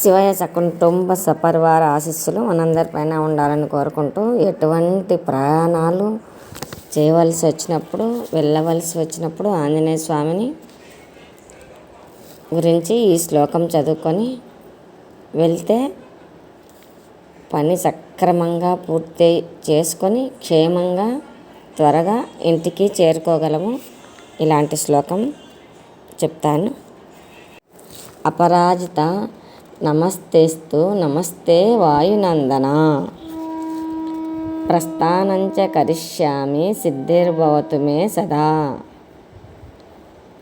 శివయ కుటుంబ సపరివార ఆశీస్సులు మనందరిపైన ఉండాలని కోరుకుంటూ ఎటువంటి ప్రయాణాలు చేయవలసి వచ్చినప్పుడు వెళ్ళవలసి వచ్చినప్పుడు ఆంజనేయ స్వామిని గురించి ఈ శ్లోకం చదువుకొని వెళ్తే పని సక్రమంగా పూర్తి చేసుకొని క్షేమంగా త్వరగా ఇంటికి చేరుకోగలము. ఇలాంటి శ్లోకం చెప్తాను. అపరాజిత నమస్తేస్తు నమస్తే వాయునందన. ప్రస్థానంచ కరిష్యామి సిద్ధిర్భవతు మే సదా.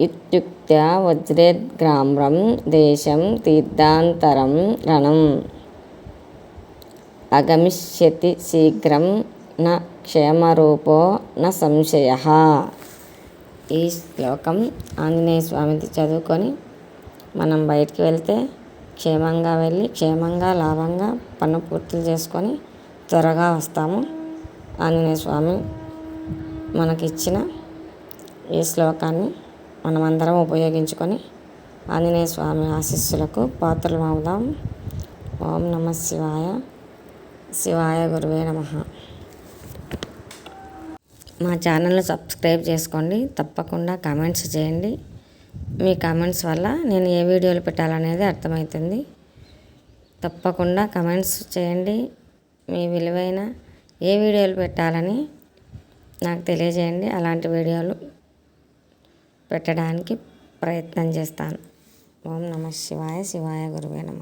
ఇత్యుక్త్యా వజ్రేద్గ్రామ్రం దేశం తీర్థాంతరం రణం. అగమిష్యతి శీఘ్రం న క్షేమరూపో న సంశయ. ఈ శ్లోకం ఆంజనేయ స్వామిది చదువుకొని మనం బయటికి వెళ్తే క్షేమంగా వెళ్ళి క్షేమంగా లాభంగా పన్ను పూర్తి చేసుకొని త్వరగా వస్తాము. ఆంజనేయ స్వామి మనకిచ్చిన ఈ శ్లోకాన్ని మనమందరం ఉపయోగించుకొని ఆంజనేయ స్వామి ఆశీస్సులకు పాత్రలు అవుదాం ఓం నమ శివాయ. శివాయ గురువే నమ. మా ఛానల్ని సబ్స్క్రైబ్ చేసుకోండి. తప్పకుండా కామెంట్స్ చేయండి. మీ కామెంట్స్ వల్ల నేను ఏ వీడియోలు పెట్టాలనేది అర్థమవుతుంది. తప్పకుండా కమెంట్స్ చేయండి. మీ విలువైన ఏ వీడియోలు పెట్టాలని నాకు తెలియజేయండి. అలాంటి వీడియోలు పెట్టడానికి ప్రయత్నం చేస్తాను. ఓం నమ శివాయ. శివాయ గురువే నమ.